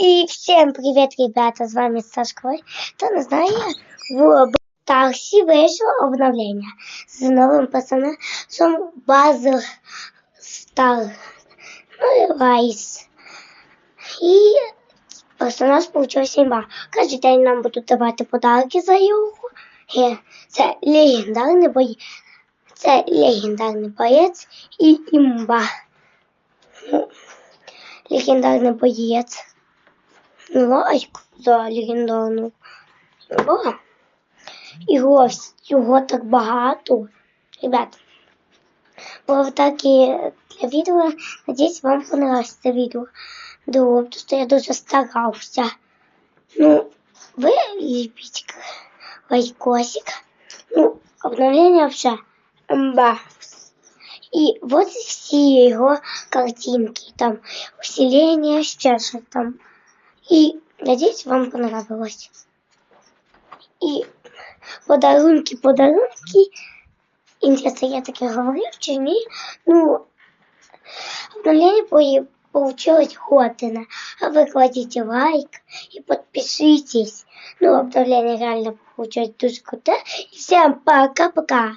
И всем привет, ребята, с вами Сашка. Кто не знає, в Тарсі вийшло обновлення з новим персонажем Базер Стар ну, Райс. І персонаж получився імба. Кожен день нам будуть давати подарки за його. Е, Це легендарний бой. Це легендарний боєць і імба. Ну, легендарний боєць. Ну, лайк за легендарну. О, його, його так багато. Ребят, було такі для відео. Надіюсь, вам понравилось це відео. Думаю, тому що я дуже старався. Ну, ви любите лайкосик. Ну, обновление вообще мба. И вот все его картинки, там усиление, еще что там. И надеюсь, вам понравилось. И подарунки, подарунки. Интересно, я таки говорил, чи ні? Ну, обновление по- получилось годно. А вы кладите лайк и подпишитесь. Ну, обновление реально получилось дуже круто. И всем пока-пока.